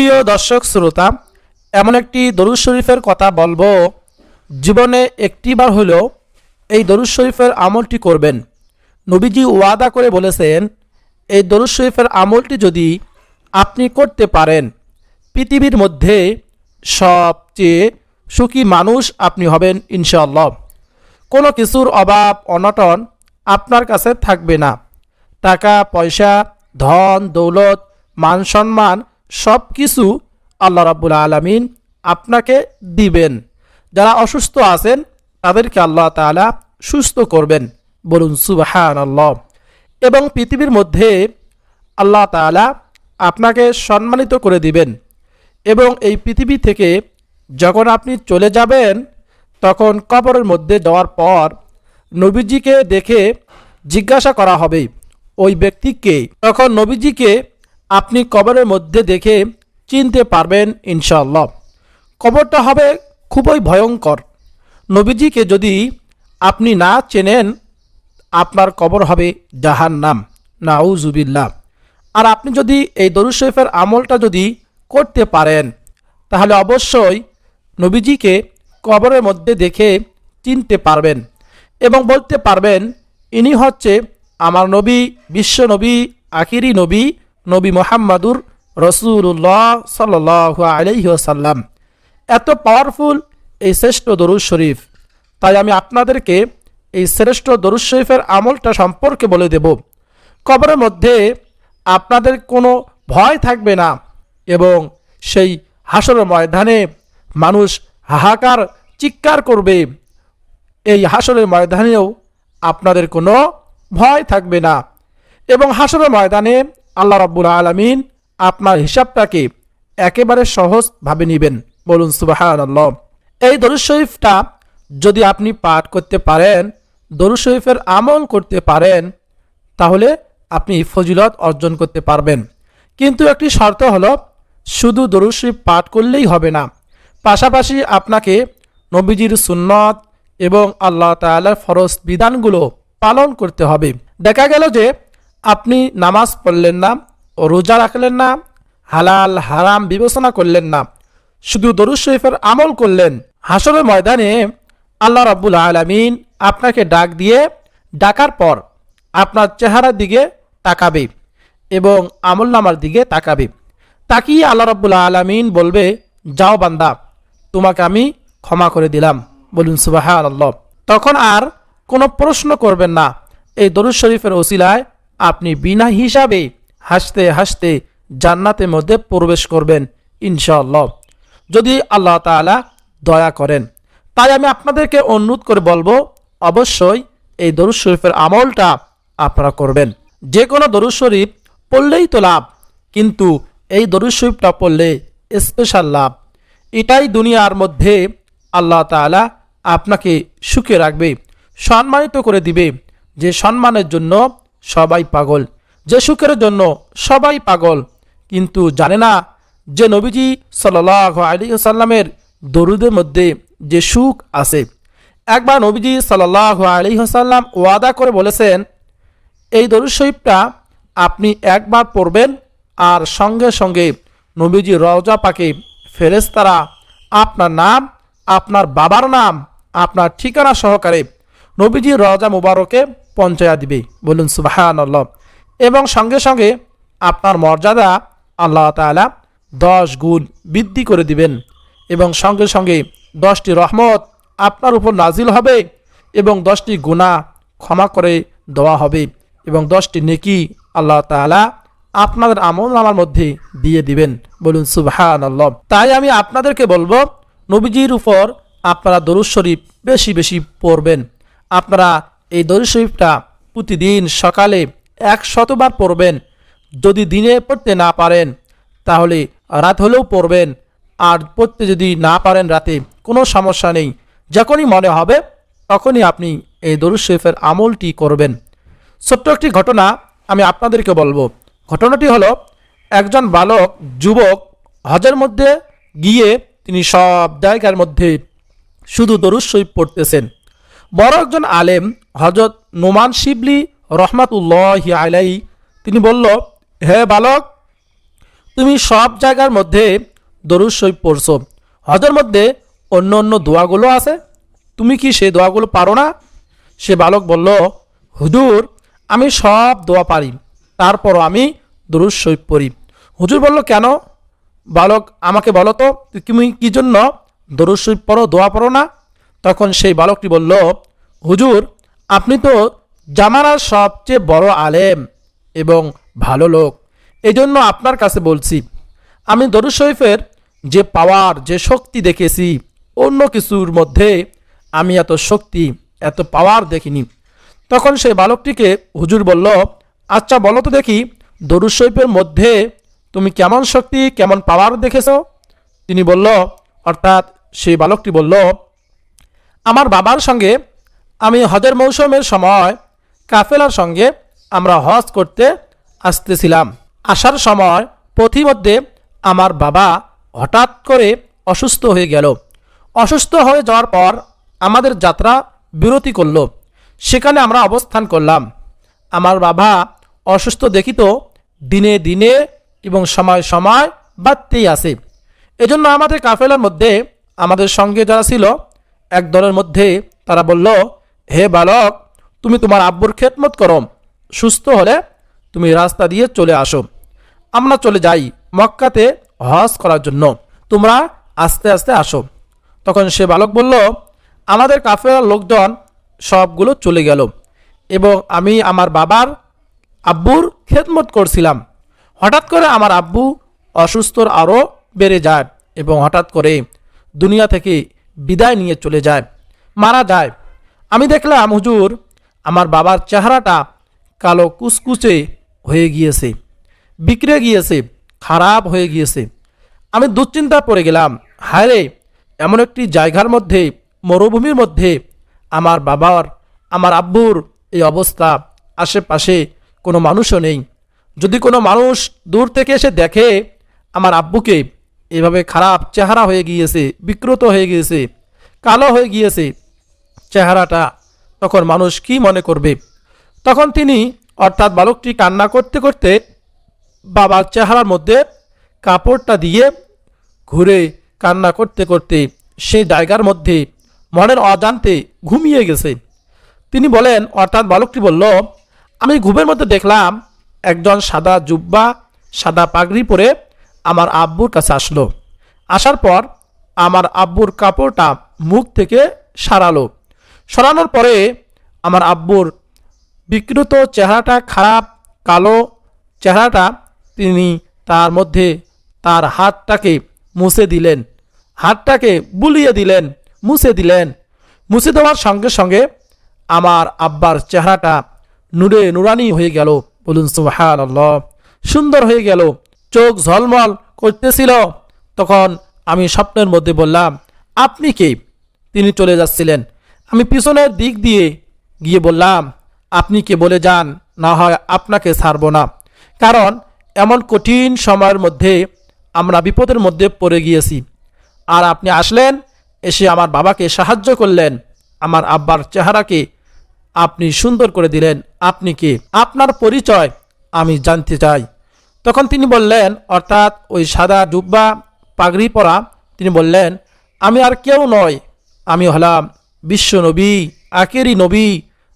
প্রিয় দর্শক শ্রোতা, এমন একটি দরুদ শরীফের কথা বলব। জীবনে একটিবার হলেও এই দরুদ শরীফের আমলটি করবেন। নবীজি ওয়াদা করে বলেছেন, এই দরুদ শরীফের আমলটি যদি আপনি করতে পারেন, পৃথিবীর মধ্যে সবচেয়ে সুখী মানুষ আপনি হবেন ইনশাআল্লাহ। কোনো কিছুর অভাব, অনটন আপনার কাছে থাকবে না। টাকা, পয়সা, ধন, দৌলত, মান সম্মান সব কিছু আল্লাহ রাব্বুল আলমিন আপনাকে দিবেন। যারা অসুস্থ আছেন, তাদেরকে আল্লাহ তাআলা সুস্থ করবেন। বলুন সুবাহান আল্লাহ এবং পৃথিবীর মধ্যে আল্লাহ তাআলা আপনাকে সম্মানিত করে দিবেন। এবং এই পৃথিবী থেকে যখন আপনি চলে যাবেন, তখন কবরের মধ্যে যাওয়ার পর নবীজিকে দেখে জিজ্ঞাসা করা হবে, ওই ব্যক্তিকে তখন নবীজিকে আপনি কবরের মধ্যে দেখে চিনতে পারবেন ইনশাল্লাহ কবরটা হবে খুবই ভয়ঙ্কর। নবীজিকে যদি আপনি না চেনেন, আপনার কবর হবে জাহান্নাম। নাউজুবিল্লাহ। আর আপনি যদি এই দরুদ শরীফের আমলটা যদি করতে পারেন, তাহলে অবশ্যই নবীজিকে কবরের মধ্যে দেখে চিনতে পারবেন এবং বলতে পারবেন, ইনি হচ্ছে আমার নবী, বিশ্ব নবী, আখিরি নবী নবী মোহাম্মদুর রসুল্লাহ সাল আলহিহাসাল্লাম এত পাওয়ারফুল এই শ্রেষ্ঠ দরুদ শরীফ। তাই আমি আপনাদেরকে এই শ্রেষ্ঠ দরুদ শরীফের আমলটা সম্পর্কে বলে দেব। কবরের মধ্যে আপনাদের কোনো ভয় থাকবে না এবং সেই হাসরের ময়দানে মানুষ হাহাকার, চিৎকার করবে। এই হাসরের ময়দানেও আপনাদের কোনো ভয় থাকবে না। এবং হাসরের ময়দানে আল্লাহ রাব্বুল আলমিন আপনার হিসাবটাকে একেবারে সহজভাবে নেবেন। বলুন সুবাহান আল্লাহ এই দরুদ শরীফটা যদি আপনি পাঠ করতে পারেন, দরুদ শরীফের আমল করতে পারেন, তাহলে আপনি ফজিলত অর্জন করতে পারবেন। কিন্তু একটি শর্ত হলো, শুধু দরুদ শরীফ পাঠ করলেই হবে না। পাশাপাশি আপনাকে নবীজির সুন্নত এবং আল্লাহ তাআলার ফরজ বিধানগুলো পালন করতে হবে। দেখা গেল যে আপনি নামাজ পড়লেন না, রোজা রাখলেন না, হালাল, হারাম বিবেচনা করলেন না, শুধু দরুদ শরীফের আমল করলেন। হাসরের ময়দানে আল্লাহ রাব্বুল আলমিন আপনাকে ডাক দিয়ে ডাকার পর আপনার চেহারার দিকে তাকাবে এবং আমল নামার দিকে তাকাবে। তাকিয়ে আল্লাহ রাব্বুল আলমিন বলবে, যাও বান্দা, তোমাকে আমি ক্ষমা করে দিলাম। বলুন সুবাহ আল্লাহ তখন আর কোনো প্রশ্ন করবেন না। এই দরুদ শরীফের ওসিলায় আপনি বিনা হিসাবে হাসতে হাসতে জান্নাতের মধ্যে প্রবেশ করবেন, ইনশাআল্লাহ। যদি আল্লাহ তাআলা দয়া করেন। তাই আমি আপনাদেরকে অনুরোধ করে বলব, অবশ্যই এই দরুদ শরীফের আমলটা আপনারা করবেন। যে কোনো দরুদ শরীফ পড়লেই তো লাভ, কিন্তু এই দরুদ শরীফটা পড়লে স্পেশাল লাভ। এটাই দুনিয়ার মধ্যে আল্লাহ তাআলা আপনাকে সুখে রাখবে, সম্মানিত করে দিবে। যে সম্মানের জন্য সবাই পাগল। যে সুখের জন্য সবাই পাগল। কিন্তু জানে না যে নবীজি সাল্লাহ আলী সাল্লামের দরুদের মধ্যে যে সুখ আছে। একবার নবীজি সাল্লাহ আলী সাল্লাম ওয়াদা করে বলেছেন, এই দরুদ শরীফটা আপনি একবার পড়বেন আর সঙ্গে সঙ্গে নবীজি রওজা পাকে ফেরেস্তারা আপনার নাম, আপনার বাবার নাম, আপনার ঠিকানা সহকারে নবীজি রওজা মুবারকে পঞ্চায়া দিবে। বলুন সুবাহান আল্লাহ এবং সঙ্গে সঙ্গে আপনার মর্যাদা আল্লাহ তাআলা দশ গুণ বৃদ্ধি করে দিবেন। এবং সঙ্গে সঙ্গে দশটি রহমত আপনার উপর নাজিল হবে এবং দশটি গুণা ক্ষমা করে দেওয়া হবে এবং দশটি নেকি আল্লাহ তাআলা আপনাদের আমল নামার মধ্যে দিয়ে দিবেন। বলুন সুবহান আল্লাহ তাই আমি আপনাদেরকে বলব, নবীজির উপর আপনারা দরুদ শরীফ বেশি বেশি পড়বেন। আপনারা এই দরুদ শরীফটা প্রতিদিন সকালে এক শতবার পড়বেন যদি দিনে পড়তে না পারেন, তাহলে রাত হলেও পড়বেন আর পড়তে যদি না পারেন রাতে, কোনো সমস্যা নেই। যখনই মনে হবে, তখনই আপনি এই দরুদ শরীফের আমলটি করবেন। ছোট্ট একটি ঘটনা আমি আপনাদেরকে বলব। ঘটনাটি হলো, একজন বালক, যুবক, হজের মধ্যে গিয়ে তিনি সব জায়গার মধ্যে শুধু দরুদ শরীফ পড়তেছেন। বড় একজন আলেম হজরত নোমান শিবলি রহমাতুল্লাহ আলাই তিনি বলল, হে বালক, তুমি সব জায়গার মধ্যে দরুদ শরীফ পড়ছো। হজের মধ্যে অন্য অন্য দোয়াগুলো আছে। তুমি কি সেই দোয়াগুলো পারো না? সে বালক বলল, হুজুর, আমি সব দোয়া পারি। তারপরও আমি দরুদ শরীফ পড়ি। হুজুর বলল, কেন? বালক, আমাকে বলো তো, তুমি কি জন্য দরুদ শরীফ পড়ো, দোয়া পড়ো না? তখন সেই বালকটি বলল, হুজুর, আপনি তো জামানার সবচেয়ে বড় আলেম এবং ভালো লোক। এই জন্য আপনার কাছে বলছি, আমি দরুদ শরীফের যে পাওয়ার, যে শক্তি দেখেছি, অন্য কিছুর মধ্যে আমি এত শক্তি, এত পাওয়ার দেখিনি। তখন সেই বালকটিকে হুজুর বলল আচ্ছা বলো তো দেখি, দরুদ শরীফের মধ্যে তুমি কেমন শক্তি, কেমন পাওয়ার দেখেছ? তিনি বলল, অর্থাৎ সেই বালকটি বলল আমার বাবার সঙ্গে আমি হজের মৌসুমের সময় কাফেলার সঙ্গে আমরা হজ করতে আসতেছিলাম। আসার সময় পথিমধ্যে আমার বাবা হঠাৎ করে অসুস্থ হয়ে গেল। অসুস্থ হয়ে যাওয়ার পর আমাদের যাত্রা বিরতি করল। সেখানে আমরা অবস্থান করলাম। আমার বাবা অসুস্থ দেখিত দিনে দিনে এবং সময় সময় বাড়তেই আসে এজন্য আমাদের কাফেলার মধ্যে আমাদের সঙ্গে যারা ছিল এক দলের মধ্যে তারা বলল, হে বালক, তুমি তোমার আব্বুর খেদমত করো। সুস্থ হলে তুমি রাস্তা দিয়ে চলে আসো। আমরা চলে যাই মক্কাতে হজ করার জন্য। তোমরা আস্তে আস্তে আসো। তখন সে বালক বলল, আমাদের কাফেলার লোকজন সবগুলো চলে গেল এবং আমি আমার বাবার আব্বুর খেদমত করছিলাম। হঠাৎ করে আমার আব্বু অসুস্থর আরও বেড়ে যায় এবং হঠাৎ করে দুনিয়া থেকে বিদায় নিয়ে চলে যায়, মারা যায়। আমি দেখলাম, হুজুর, আমার বাবার চেহারাটা কালো কুচকুচে হয়ে গিয়েছে বিগড়ে গিয়েছে, খারাপ হয়ে গিয়েছে। আমি দুশ্চিন্তা পড়ে গেলাম হায় রে এমন একটি জায়গার মধ্যে, মরুভূমির মধ্যে আমার বাবার, আমার আব্বুর এই অবস্থা, আশেপাশে কোনো মানুষও নেই। যদি কোনো মানুষ দূর থেকে এসে দেখে আমার আব্বুকে এভাবে খারাপ চেহারা হয়ে গিয়েছে, বিকৃত হয়ে গিয়েছে, কালো হয়ে গিয়েছে চেহারাটা। তখন মানুষ কি মনে করবে? তখন তিনি, অর্থাৎ বালকটি কান্না করতে করতে বাবার চেহারার মধ্যে কাপড়টা দিয়ে ঘুরে কান্না করতে করতে সেই জায়গার মধ্যে মনের অজান্তে ঘুমিয়ে গেছে। তিনি বলেন, অর্থাৎ বালকটি বলল, আমি ঘুমের মধ্যে দেখলাম একজন সাদা জুব্বা, সাদা পাগড়ি পরে আমার আব্বুর কাছে আসলো। আসার পর আমার আব্বুর কাপড়টা মুখ থেকে সারালো। সরানোর পরে আমার আব্বুর বিকৃত চেহারাটা খারাপ, কালো চেহারাটা তিনি তার মধ্যে তার হাতটাকে মুছে দিলেন। হাতটাকে বুলিয়ে দিলেন, মুছে দিলেন। মুছে দেওয়ার সঙ্গে সঙ্গে আমার আব্বার চেহারাটা নুরে নুরানি হয়ে গেল। বলুন সুহান সুন্দর হয়ে গেল। চোখ ঝলমল করতেছিল। তখন আমি স্বপ্নের মধ্যে বললাম, আপনি কে? তিনি চলে যাচ্ছিলেন। আমি পিছনের দিক দিয়ে গিয়ে বললাম, আপনি কে বলে যান? না হয় আপনাকে ছাড়ব না। কারণ এমন কঠিন সময়ের মধ্যে আমরা বিপদের মধ্যে পড়ে গিয়েছি। আর আপনি আসলেন, এসে আমার বাবাকে সাহায্য করলেন। আমার আব্বার চেহারাকে আপনি সুন্দর করে দিলেন। আপনি কে? আপনার পরিচয় আমি জানতে চাই। তখন তিনি বললেন, অর্থাৎ ওই সাদা ডুব্বা পাগড়ি পরা, তিনি বললেন, আমি আর কেউ নয় আমি হলাম বিশ্ব নবী আকেরি নবী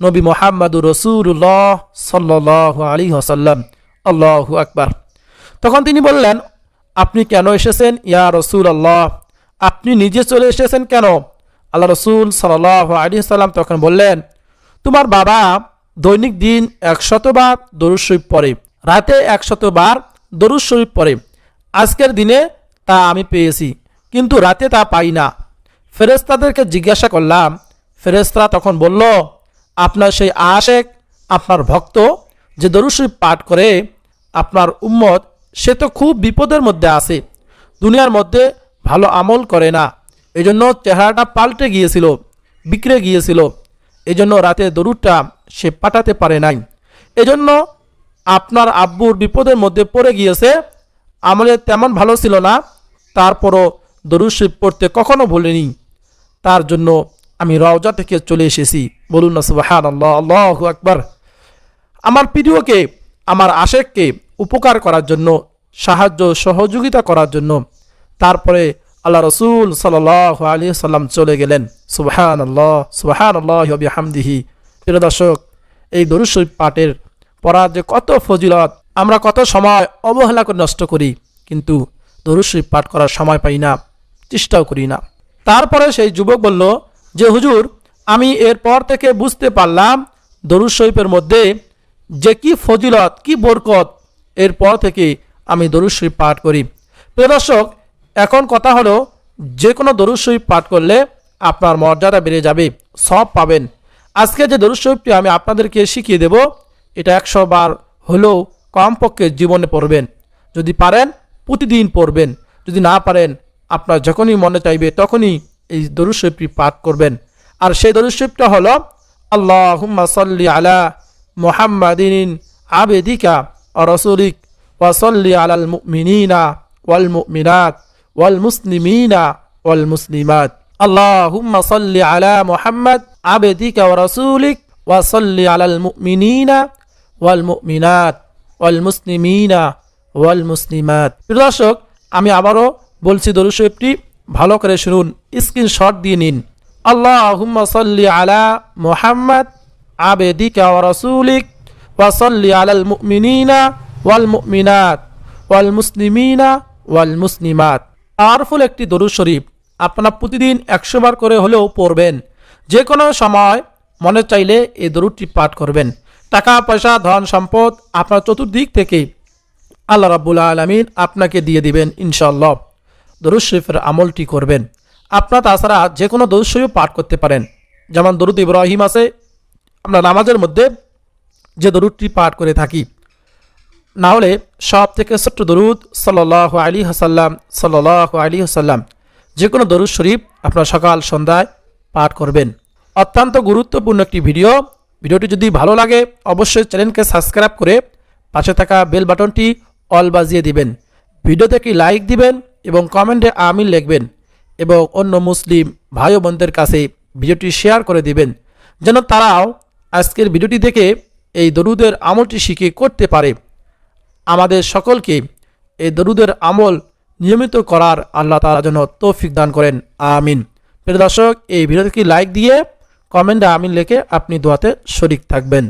নবী মোহাম্মদুর রসুল্লাহ সাল্লাহ আলী হাসাল্লাম আল্লাহু আকবার। তখন তিনি বললেন, আপনি কেন এসেছেন ইয়া রসুল আল্লাহ আপনি নিজে চলে এসেছেন কেন? আল্লাহ রসুল সাল্লাহ আলী সাল্লাম তখন বললেন, তোমার বাবা দৈনিক দিন একশতবার দরুদ শরীফ রাতে একশতবার দরুদ শরীফ পড়ে। আজকের দিনে তা আমি পেয়েছি, কিন্তু রাতে তা পাই না। ফেরেস্তাদেরকে জিজ্ঞাসা করলাম ফেরেস্তারা তখন বলল, আপনার সেই আশেক, আপনার ভক্ত যে দরুদ শরীফ পাঠ করে, আপনার উম্মত, সে তো খুব বিপদের মধ্যে আছে। দুনিয়ার মধ্যে ভালো আমল করে না। এজন্য চেহারাটা পাল্টে গিয়েছিল বিক্রে গিয়েছিল। এজন্য রাতে দরুদটা সে পাঠাতে পারে নাই। এজন্য আপনার আব্বুর বিপদের মধ্যে পড়ে গিয়েছে, আমলে তেমন ভালো ছিল না, তারপরও দরুদ শরীফ পড়তে কখনো ভুলিনি। তার জন্য আমি রওজা থেকে চলে এসেছি। বলুন না সুবাহান আল্লাহ আল্লাহ আকবার। আমার প্রিয়কে, আমার আশেককে উপকার করার জন্য, সাহায্য, সহযোগিতা করার জন্য তারপরে আল্লাহ রসুল সাল আলী সাল্লাম চলে গেলেন। সুবাহান আল্লাহ সুবাহান আল্লাহ হামদিহি প্রিয় দর্শক, এই দরুদ শরীফ পাঠের পড়ার যে কত ফজিলত, আমরা কত সময় অবহেলা করে নষ্ট করি, কিন্তু দরুদ শরীফ পাঠ করার সময় পাই না, চেষ্টাও করি না। তারপরে সেই যুবক বলল, যে হুজুর, আমি এরপর থেকে বুঝতে পারলাম দরুদ শরীফের মধ্যে যে কি ফজিলত, কি বরকত, এরপর থেকে আমি দরুদ শরীফ পাঠ করি। প্রিয় দর্শক, এখন কথা হলো, যে কোনো দরুদ শরীফ পাঠ করলে আপনার মর্যাদা বেড়ে যাবে, সব পাবেন। আজকে যে দরুদ শরীফটি আমি আপনাদেরকে শিখিয়ে দেব এটা একশো বার হলেও কমপক্ষে জীবনে পড়বেন যদি পারেন প্রতিদিন পড়বেন যদি না পারেন আপনার যখনই মনে চাইবে তখনই এই দরুদ শরীফটি পাঠ করবেন আর সেই দরুদ শরীফটা হলো আল্লাহ সাল্লি আলা মোহাম্মদিন আবেদিকা রসুলিক ওয়াসল্লি আলাল মুমিনিনা ওয়াল মুমিনাত ওয়াল মুসলিমিনা ওয়াল মুসলিমাত اللهم صل على محمد عبدك ورسولك وصل على المؤمنين ওয়ালমিনাত ওয়াল মুসলিমিনা, ওয়াল মুসলিমাত। প্রিয় দর্শক, আমি আবারও বলছি দরু শরীফটি ভালো করে শুনুন, স্ক্রিনশট দিয়ে নিন। আল্লাহ সাল্লি আলা মোহাম্মদ আবেদিকা রসুলিক ওয়াসল্লি আলাল মুমিনিনা ওয়াল মুমিনাত, ওয়াল মুসলিমিনা ওয়াল মুসলিমাত। পাওয়ারফুল একটি দরুদ শরীফ আপনারা প্রতিদিন একশোবার করে হলেও পড়বেন। যে কোনো সময় মনে চাইলে এই দরুদটি পাঠ করবেন। টাকা, পয়সা, ধন, সম্পদ আপনার চতুর্দিক থেকে আল্লাহ রাব্বুল আলমিন আপনাকে দিয়ে দিবেন ইনশাল্লাহ দরুদ শরীফের আমলটি করবেন। আপনার তাছাড়া যে কোনো দরুদ শরীফ পাঠ করতে পারেন। যেমন দরুদ ইব্রাহিম আছে, আমরা নামাজের মধ্যে যে দরুদটি পাঠ করে থাকি। না হলে সব থেকে ছোট্ট দরুদ সাল্লাহ আলী হাসাল্লাম সাল্লাহ আলী হাসাল্লাম যে কোনো দরুদ শরীফ আপনার সকাল, সন্ধ্যায় পাঠ করবেন। অত্যন্ত গুরুত্বপূর্ণ একটি ভিডিও। ভিডিওটি যদি ভালো লাগে, অবশ্যই চ্যানেলকে সাবস্ক্রাইব করে পাশে থাকা বেল বাটনটি অল বাজিয়ে দিবেন। ভিডিওতে একটি লাইক দিবেন এবং কমেন্টে আমিন লিখবেন এবং অন্য মুসলিম ভাই বোনদের কাছে ভিডিওটি শেয়ার করে দিবেন, যেন তারাও আজকের ভিডিওটি দেখে এই দরুদের আমলটি শিখে করতে পারে। আমাদের সকলকে এই দরুদের আমল নিয়মিত করার আল্লাহ তালা যেন তৌফিক দান করেন, আমিন। প্রিয় দর্শক, এই ভিডিওটি লাইক দিয়ে কমেন্টে আমিন লেখে আপনি দোয়াতে শরিক থাকবেন।